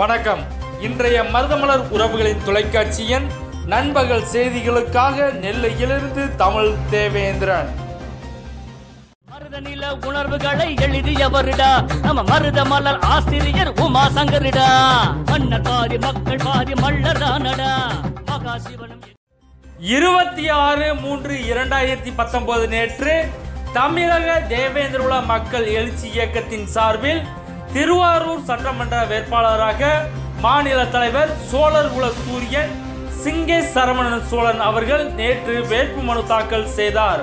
வணக்கம். இன்றைய மருதமலர் உறவுகளின் தொலைக்காட்சியின் நண்பகல் செய்திகளுக்காக நெல்லையிலிருந்து தமிழ் தேவேந்திரன். மருத நில உணர்வுகளை எழுதியவருடா. நம்ம மருத மலர் ஆசிரியர் உமா சங்கரிடா மன்னர் பாதி மக்கள் பாதி மல்லர் தானடா மகாசிவனும் இருபத்தி ஆறு மூன்று இரண்டாயிரத்தி பத்தொன்பது நேற்று தமிழக தேவேந்திரகுல மக்கள் எழுச்சி இயக்கத்தின் சார்பில் திருவாரூர் சட்டமன்ற வேட்பாளராக மாநில தலைவர் சோழர் குல சூரியன் சிங்கே சரவணன் சோழன் அவர்கள் நேற்று வேட்புமனு தாக்கல் செய்தார்.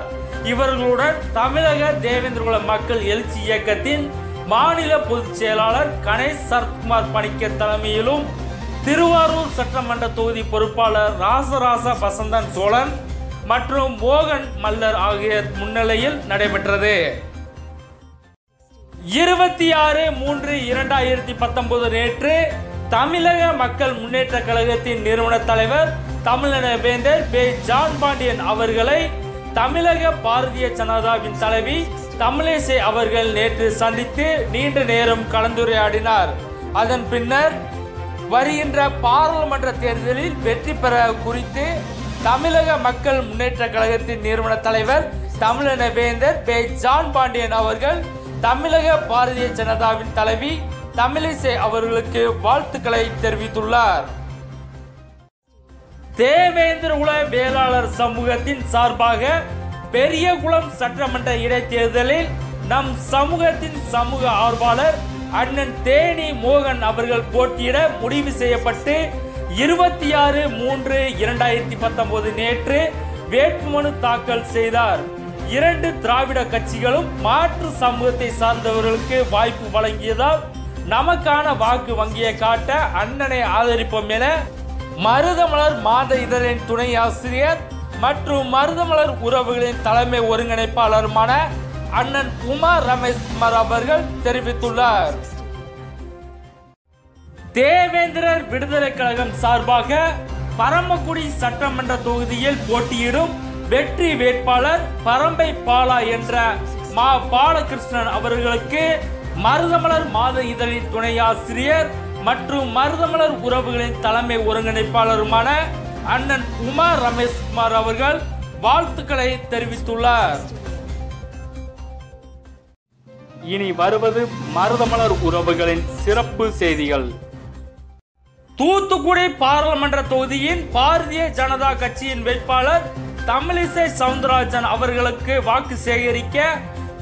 இவர்களுடன் தமிழக தேவேந்திரகுல மக்கள் எழுச்சி இயக்கத்தின் மாநில பொதுச் செயலாளர் கணேஷ் சரத்குமார் பணிக்கர் தலைமையிலும் திருவாரூர் சட்டமன்ற தொகுதி பொறுப்பாளர் ராசராச வசந்தன் சோழன் மற்றும் மோகன் மல்லர் ஆகியோர் முன்னிலையில் நடைபெற்றது. இருபத்தி ஆறு மூன்று இரண்டாயிரத்தி பத்தொன்பது நேற்று தமிழக மக்கள் முன்னேற்ற கழகத்தின் நிறுவன தலைவர் தமிழன வேந்தர் பே. ஜான் பாண்டியன் அவர்களை தமிழக பாரதிய ஜனதாவின் தலைவி தமிழிசை அவர்கள் நேற்று சந்தித்து நீண்ட நேரம் கலந்துரையாடினார். அதன் பின்னர் வருகின்ற பாராளுமன்ற தேர்தலில் வெற்றி பெற குறித்து தமிழக மக்கள் முன்னேற்ற கழகத்தின் நிறுவன தலைவர் தமிழன வேந்தர் பே. ஜான் பாண்டியன் அவர்கள் தமிழக பாரதிய ஜனதாவின் தலைவி தமிழிசை அவர்களுக்கு வாழ்த்துக்களை தெரிவித்துள்ளார். தேவேந்திர உல வேளாளர் சமூகத்தின் சார்பாக பெரியகுளம் சட்டமன்ற இடைத்தேர்தலில் நம் சமூகத்தின் சமூக ஆர்வலர் அண்ணன் தேனி மோகன் அவர்கள் போட்டியிட முடிவு செய்யப்பட்டு இருபத்தி ஆறு மூன்று இரண்டாயிரத்தி பத்தொன்பது நேற்று வேட்புமனு தாக்கல் செய்தார். இரண்டு திராவிட கட்சிகளும் மாற்று சமூகத்தை சார்ந்தவர்களுக்கு வாய்ப்பு வழங்கியதால் நமக்கான வாக்கு வங்கியை காட்ட அண்ணனை ஆதரிப்போம் என மருதமலர் மாத இதழின் துணை ஆசிரியர் மற்றும் மருதமலர் உறவுகளின் தலைமை ஒருங்கிணைப்பாளருமான அண்ணன் உமா ரமேஷ் குமார் அவர்கள் தெரிவித்துள்ளார். தேவேந்திரர் விடுதலை கழகம் சார்பாக பரமக்குடி சட்டமன்ற தொகுதியில் போட்டியிடும் வெற்றி வேட்பாளர் பரம்பை பாலா என்ற மா பாலகிருஷ்ணன் அவர்களுக்கு மருதமலர் மாத இதழின் துணை ஆசிரியர் மற்றும் மருதமலர் உறவுகளின் தலைமை ஒருங்கிணைப்பாளருமான அண்ணன் உமா ரமேஷ் குமார் அவர்கள் வாழ்த்துக்களை தெரிவித்துள்ளார். இனி வருவது மருதமலர் உறவுகளின் சிறப்பு செய்திகள். தூத்துக்குடி பாராளுமன்ற தொகுதியின் பாரதிய ஜனதா கட்சியின் வேட்பாளர் தமிழிசை சவுந்தரராஜன் அவர்களுக்கு வாக்கு சேகரிக்க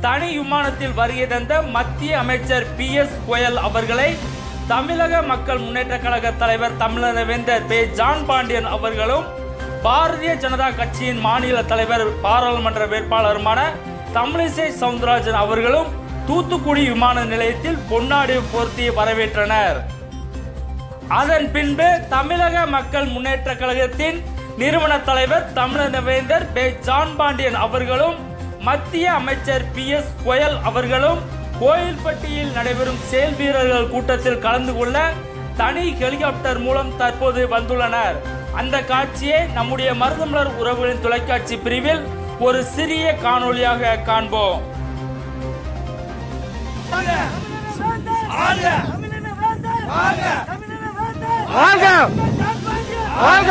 தனி விமானத்தில் வருகை தந்த மத்திய அமைச்சர் பி எஸ் கோயல் அவர்களை தமிழக மக்கள் முன்னேற்ற கழக தலைவர் தமிழவேந்தர் பே. ஜான் பாண்டியன் அவர்களும் பாரதிய ஜனதா கட்சியின் மாநில தலைவர் பாராளுமன்ற வேட்பாளருமான தமிழிசை சவுந்தரராஜன் அவர்களும் தூத்துக்குடி விமான நிலையத்தில் பொன்னாடி போர்த்தி வரவேற்றனர். அதன் பின்பு தமிழக மக்கள் முன்னேற்ற கழகத்தின் நிறுவன தலைவர் தமிழவேந்தர் பே ஜான் பாண்டியன் அவர்களும் மத்திய அமைச்சர் பி எஸ் கோயல் அவர்களும் கோயில்பட்டியில் நடைபெறும் செயல் வீரர்கள் கூட்டத்தில் கலந்து கொள்ள தனி ஹெலிகாப்டர் மூலம் தற்போது வந்துள்ளனர் அந்த காட்சியை நம்முடைய மருதமலர் உறவுகளின் தொலைக்காட்சி பிரிவில் ஒரு சிறிய காணொளியாக காண்போம் ஆக ஆக ஆக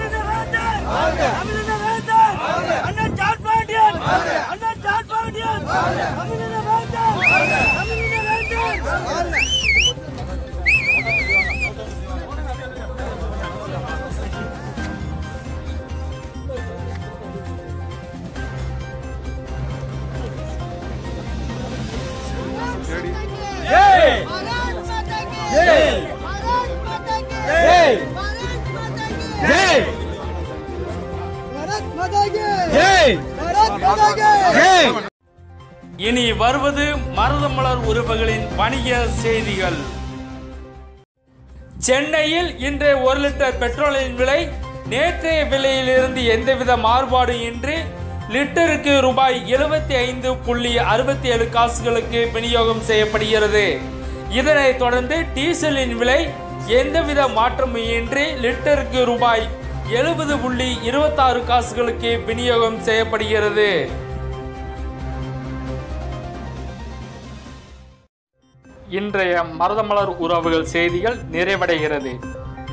இனி வருவது மருதமலர் உறவுகளின் வணிக செய்திகள். சென்னையில் இன்று ஒரு லிட்டர் பெட்ரோலின் விலை நேற்றைய விலையிலிருந்து எந்தவித மாறுபாடு இன்றி லிட்டருக்கு ரூபாய் எழுபத்தி ஐந்து புள்ளி அறுபத்தி ஏழு காசுகளுக்கு விநியோகம் செய்யப்படுகிறது. இதனைத் தொடர்ந்து டீசலின் விலை எந்தவித மாற்றமும் இன்றி லிட்டருக்கு ரூபாய் எழுபது புள்ளி இருபத்தாறு காசுகளுக்கு விநியோகம் செய்யப்படுகிறது. இன்றைய மருதமலர் உறவுகள் செய்திகள் நிறைவடைகிறது.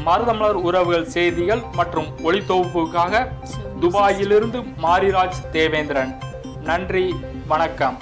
மருதமலர் உறவுகள் செய்திகள் மற்றும் ஒளித்தொகுப்புக்காக துபாயிலிருந்து மாரிராஜ் தேவேந்திரன். நன்றி வணக்கம்.